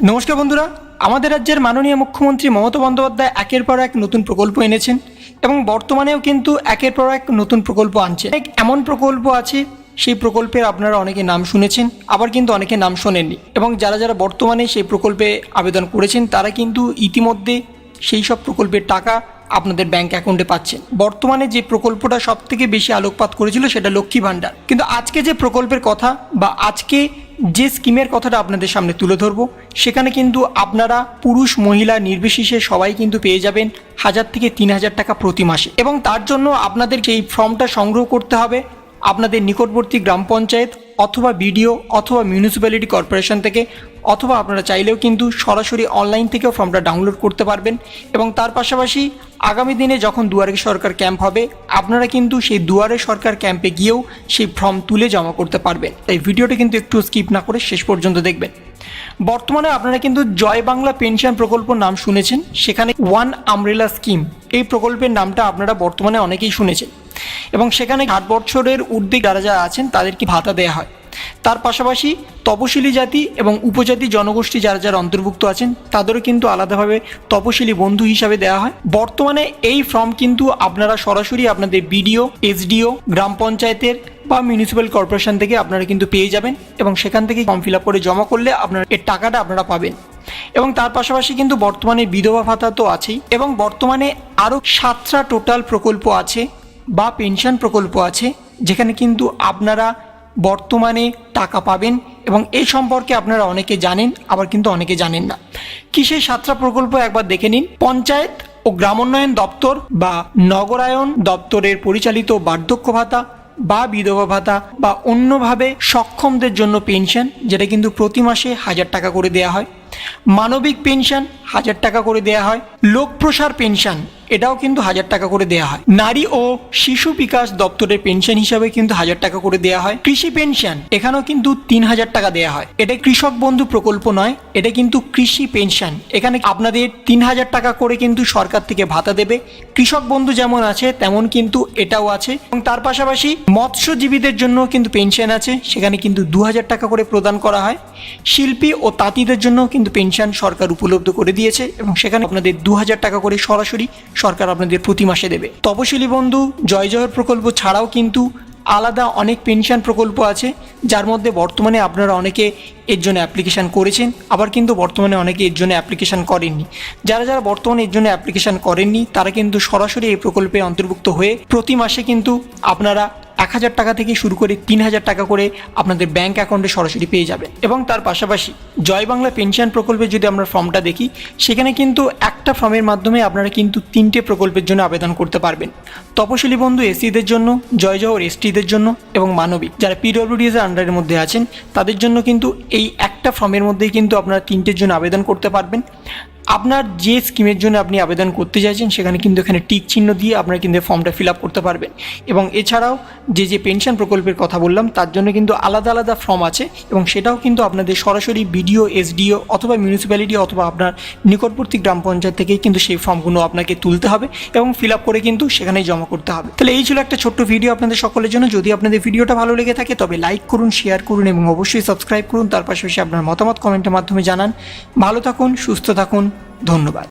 নমস্কার বন্ধুরা, আমাদের রাজ্যের মাননীয় মুখ্যমন্ত্রী মমতা বন্দ্যোপাধ্যায় একের পর এক নতুন প্রকল্প এনেছেন এবং বর্তমানেও কিন্তু একের পর এক নতুন প্রকল্প আনছেন। এক এমন প্রকল্প আছে, সেই প্রকল্পের আপনারা অনেকে নাম শুনেছেন, আবার কিন্তু অনেকে নাম শোনেননি। এবং যারা যারা বর্তমানে সেই প্রকল্পে আবেদন করেছেন, তারা কিন্তু ইতিমধ্যে সেই সব প্রকল্পের টাকা আপনাদের ব্যাংক অ্যাকাউন্টে পাচ্ছেন। বর্তমানে যে প্রকল্পটা সব থেকে বেশি আলোকপাত করেছিল সেটা লক্ষ্মী ভাণ্ডার। কিন্তু আজকে যে প্রকল্পের কথা বা আজকে যে স্কিমের কথাটা আপনাদের সামনে তুলে ধরবো, সেখানে কিন্তু আপনারা পুরুষ, মহিলা, নির্বিশেষে সবাই কিন্তু পেয়ে যাবেন হাজার থেকে তিন হাজার টাকা প্রতি মাসে। এবং তার জন্য আপনাদের সেই ফর্মটা সংগ্রহ করতে হবে আপনাদের নিকটবর্তী গ্রাম পঞ্চায়েত অথবা বিডিও অথবা মিউনিসিপ্যালিটি কর্পোরেশন থেকে, অথবা আপনারা চাইলেও কিন্তু সরাসরি অনলাইন থেকেও ফর্মটা ডাউনলোড করতে পারবেন। এবং তার পাশাপাশি আগামী দিনে যখন দুয়ারে সরকার ক্যাম্প হবে, আপনারা কিন্তু সেই দুয়ারে সরকার ক্যাম্পে গিয়েও সেই ফর্ম তুলে জমা করতে পারবেন। তাই ভিডিওটা কিন্তু একটু স্কিপ না করে শেষ পর্যন্ত দেখবেন। বর্তমানে আপনারা কিন্তু জয় বাংলা পেনশন প্রকল্প নাম শুনেছেন, সেখানে ওয়ান আমরেলা স্কিম, এই প্রকল্পের নামটা আপনারা বর্তমানে অনেকেই শুনেছেন। এবং সেখানে আট বছরের ঊর্ধ্বে যারা যারা আছেন, তাদেরকে ভাতা দেওয়া হয়। তার পাশাপাশি তপশিলি জাতি এবং উপজাতি জনগোষ্ঠী যারা যারা অন্তর্ভুক্ত আছেন, তাদেরও কিন্তু আলাদাভাবে তপশিলি বন্ধু হিসাবে দেওয়া হয়। বর্তমানে এই ফর্ম কিন্তু আপনারা সরাসরি আপনাদের বিডিও, এসডিও, গ্রাম পঞ্চায়েতের বা মিউনিসিপ্যাল কর্পোরেশন থেকে আপনারা কিন্তু পেয়ে যাবেন এবং সেখান থেকে ফর্ম ফিল আপ করে জমা করলে আপনারা এর টাকাটা আপনারা পাবেন। এবং তার পাশাপাশি কিন্তু বর্তমানে বিধবা ভাতা তো আছেই এবং বর্তমানে আরও সাতটা টোটাল প্রকল্প আছে বা পেনশন প্রকল্প আছে, যেখানে কিন্তু আপনারা বর্তমানে টাকা পাবেন এবং এই সম্পর্কে আপনারা অনেকে জানেন, আবার কিন্তু অনেকে জানেন না। কিসের সাতটা প্রকল্প একবার দেখে নিন? পঞ্চায়েত ও গ্রামোন্নয়ন দপ্তর বা নগরায়ন দপ্তরের পরিচালিত বার্ধক্য ভাতা বা বিধবা ভাতা বা অন্যভাবে সক্ষমদের জন্য পেনশন, যেটা কিন্তু প্রতি মাসে হাজার টাকা করে দেওয়া হয়। মানবিক পেনশন হাজার টাকা করে দেওয়া হয় লোকপ্রসার পেনশন, এটাও কিন্তু হাজার টাকা করে দেওয়া হয়। নারী ও শিশু বিকাশ দপ্তরের পেনশন হিসাবে কিন্তু হাজার টাকা করে দেওয়া হয়। কৃষি পেনশন, এখানেও কিন্তু তিন হাজার টাকা দেওয়া হয়। এটা কৃষক বন্ধু প্রকল্প নয়, এটা কিন্তু কৃষি পেনশন। এখানে আপনাদের তিন হাজার টাকা করে কিন্তু সরকার থেকে ভাতা দেবে। কৃষক বন্ধু যেমন আছে, তেমন কিন্তু এটাও আছে। এবং তার পাশাপাশি মৎস্যজীবীদের জন্য কিন্তু পেনশন আছে। সেখানে কিন্তু দু হাজার টাকা করে প্রদান করা হয়। শিল্পী ও তাঁতিদের জন্য কিন্তু পেনশন সরকার উপলব্ধ করে দিয়েছে এবং সেখানে আপনাদের দু হাজার টাকা করে সরাসরি সরকার আপনাদের প্রতি মাসে দেবে। তপশিলি বন্ধু, জয় জয়ের প্রকল্প ছাড়াও কিন্তু আলাদা অনেক পেনশন প্রকল্প আছে, যার মধ্যে বর্তমানে আপনারা অনেকে এর জন্য অ্যাপ্লিকেশান করেছেন, আবার কিন্তু বর্তমানে অনেকে এর জন্য অ্যাপ্লিকেশান করেননি। যারা যারা বর্তমানে এর জন্য অ্যাপ্লিকেশান করেননি, তারা কিন্তু সরাসরি এই প্রকল্পে অন্তর্ভুক্ত হয়ে প্রতি মাসে কিন্তু আপনারা এক হাজার টাকা থেকে শুরু করে তিন হাজার টাকা করে আপনাদের ব্যাংক অ্যাকাউন্টে সরাসরি পেয়ে যাবেন। এবং তার পাশাপাশি জয় বাংলা পেনশন প্রকল্পে যদি আমরা ফর্মটা দেখি, সেখানে কিন্তু একটা ফর্মের মাধ্যমে আপনারা কিন্তু তিনটে প্রকল্পের জন্য আবেদন করতে পারবেন। তপশিলি বন্ধু এসিদের জন্য, জয় জহর এসটিদের জন্য এবং মানবিক। যারা পিডব্লিউডিএস এর আন্ডারের মধ্যে আছেন, তাদের জন্য কিন্তু এই একটা ফর্মের মধ্যেই কিন্তু আপনারা তিনটের জন্য আবেদন করতে পারবেন। আপনার যে স্কিমের জন্য আপনি আবেদন করতে চাইছেন, সেখানে কিন্তু এখানে টিক চিহ্ন দিয়ে আপনারা কিন্তু ফর্মটা ফিল আপ করতে পারবেন। এবং এছাড়াও যে যে পেনশন প্রকল্পের কথা বললাম, তার জন্য কিন্তু আলাদা আলাদা ফর্ম আছে এবং সেটাও কিন্তু আপনাদের সরাসরি বিডিও, এসডিও অথবা মিউনিসিপ্যালিটি অথবা আপনার নিকটবর্তী গ্রাম পঞ্চায়েত থেকেই কিন্তু সেই ফর্মগুলো আপনাকে তুলতে হবে এবং ফিল আপ করে কিন্তু সেখানেই জমা করতে হবে। তাহলে এই ছিল একটা ছোট্ট ভিডিও আপনাদের সকলের জন্য। যদি আপনাদের ভিডিওটা ভালো লেগে থাকে, তবে লাইক করুন, শেয়ার করুন এবং অবশ্যই সাবস্ক্রাইব করুন। তার পাশাপাশি আপনার মতামত কমেন্টের মাধ্যমে জানান। ভালো থাকুন, সুস্থ থাকুন। ধন্যবাদ।